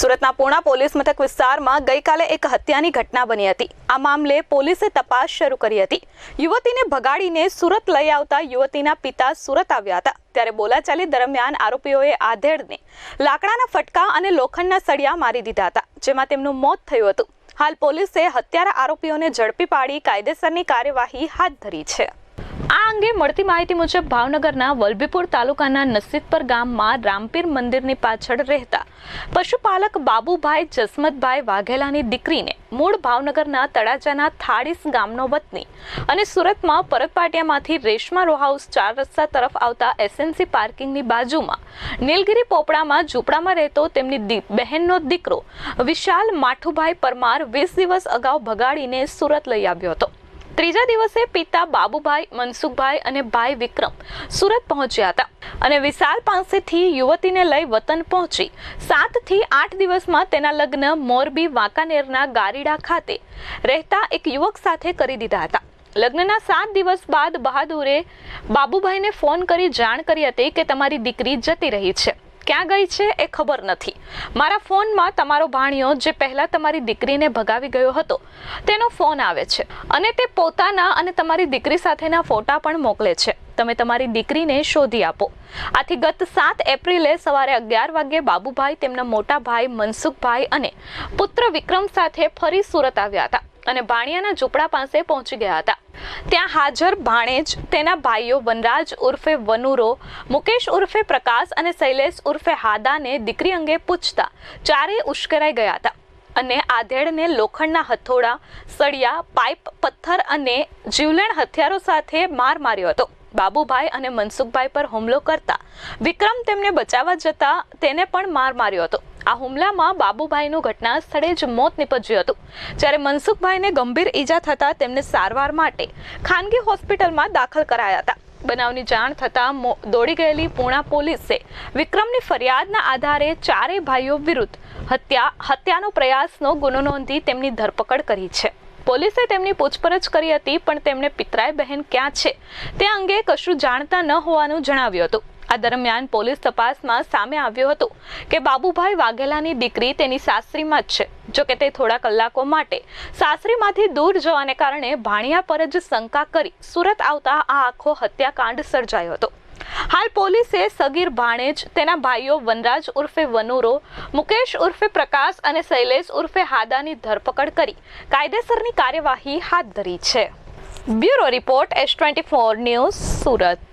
સુરતના પૂર્ણા પોલીસ મથક વિસ્તારમાં ગઈકાલે એક હત્યાની ઘટના બની હતી. આ મામલે પોલીસે તપાસ શરૂ કરી હતી. યુવતીને ભગાડીને સુરત લઈ આવતા યુવતીના પિતા સુરત આવ્યા હતા. ત્યારે બોલાચાલી દરમિયાન આરોપીઓએ આધેડને લાકડાના ફટકા અને લોખંડના સળિયા મારી દીધા હતા, જેમાં તેમનું મોત થયું હતું. હાલ પોલીસે હત્યારા આરોપીઓને ઝડપી પાડી કાયદેસરની કાર્યવાહી હાથ ધરી છે. આ અંગે મળતી માહિતી મુજબ ભાવનગરના વલભીપુર તાલુકાના નસીતપર ગામમાં રામપીર મંદિરની પાછળ રહેતા પશુપાલક બાબુભાઈ જસમતભાઈ વાઘેલાની દીકરીને મૂળ ભાવનગરના તળાજાના થાળીસ ગામનો વતની અને સુરતમાં પરતપાટિયામાંથી રેશમા રો હાઉસ ચાર રસ્તા તરફ આવતા એસએનસી પાર્કિંગની બાજુમાં નીલગિરી પોપડામાં ઝૂંપડામાં રહેતો તેમની બહેનનો દીકરો વિશાલ માઠુભાઈ પરમાર વીસ દિવસ અગાઉ ભગાડીને સુરત લઈ આવ્યો હતો. ત્રીજા દિવસે પિતા બાબુભાઈ, મનસુખભાઈ અને ભાઈ વિક્રમ સુરત પહોંચ્યા હતા અને વિશાલ પાસેથી યુવતીને લઈ વતન પહોંચી. સાતથી આઠ દિવસમાં તેના લગ્ન મોરબી વાંકાનેરના ગારીડા ખાતે રહેતા એક યુવક સાથે કરી દીધા હતા. લગ્નના સાત દિવસ બાદ બહાદુરે બાબુભાઈને ફોન કરી જાણ કરી હતી કે તમારી દીકરી જતી રહી છે. ક્યાં ગઈ છે એ ખબર નથી. મારા ફોનમાં તમારો ભાણિયો જે પહેલાં તમારી દીકરીને ભગાવી ગયો હતો, તેનો ફોન આવે છે અને તે પોતાના અને તમારી દીકરી સાથેના ફોટા પણ મોકલે છે. તમે તમારી દીકરીને શોધી આપો. આથી ગત સાત એપ્રિલે સવારે અગિયાર વાગ્યે બાબુભાઈ, તેમના મોટા ભાઈ મનસુખભાઈ અને પુત્ર વિક્રમ સાથે ફરી સુરત આવ્યા હતા. અને ભાણિયાના ઝૂંપડા પાસે પહોંચી ગયા હતા. ત્યાં હાજર ભાણેજ તેના ભાઈઓ વનરાજ ઉર્ફે વનુરો, મુકેશ ઉર્ફે પ્રકાશ અને શૈલેષ ઉર્ફે હાદાને દીકરી અંગે પૂછતા ચારેય ઉશ્કેરાઈ ગયા હતા અને આધેડને લોખંડના હથોડા, સળિયા, પાઇપ, પથ્થર અને જીવલેણ હથિયારો સાથે માર માર્યો હતો. બાબુભાઈ અને મનસુખભાઈ પર હુમલો કરતા વિક્રમ તેમને બચાવવા જતા તેને પણ માર માર્યો હતો. આ હુમલામાં બાબુભાઈનું ઘટના સ્થળે જ મોત નીપજ્યું હતું. જ્યારે મનસુખભાઈને ગંભીર ઈજા થતાં તેમને સારવાર માટે ખાનગી હોસ્પિટલમાં દાખલ કરાયા હતા. બનાવની જાણ થતાં દોડી ગયેલી પૂણા પોલીસે વિક્રમની ફરિયાદના આધારે ચારેય ભાઈઓ વિરુદ્ધ હત્યા, હત્યાનો પ્રયાસનો ગુનો નોંધી તેમની ધરપકડ કરી છે. પોલીસે તેમની પૂછપરછ કરી હતી, પણ તેમણે પિતરાય બહેન ક્યાં છે તે અંગે કશું જાણતા ન હોવાનું જણાવ્યું હતું. આ દરમિયાન પોલીસ તપાસમાં સામે આવ્યું હતું કે બાબુભાઈ વાઘેલાની દીકરી તેની સાસરીમાં જ છે. જોકે તે થોડા કલાકો માટે સાસરીમાંથી દૂર જવાને કારણે ભાણિયા પર જ શંકા કરી સુરત આવતા આ આખો હત્યાકાંડ સર્જાયો હતો. હાલ પોલીસે સગીર ભાણેજ, તેના ભાઈઓ વનરાજ ઉર્ફે વનુરો, મુકેશ ઉર્ફે પ્રકાશ અને શૈલેષ ઉર્ફે હાદાની ધરપકડ કરી કાયદેસરની કાર્યવાહી હાથ ધરી છે. Bureau report S twenty four news Surat.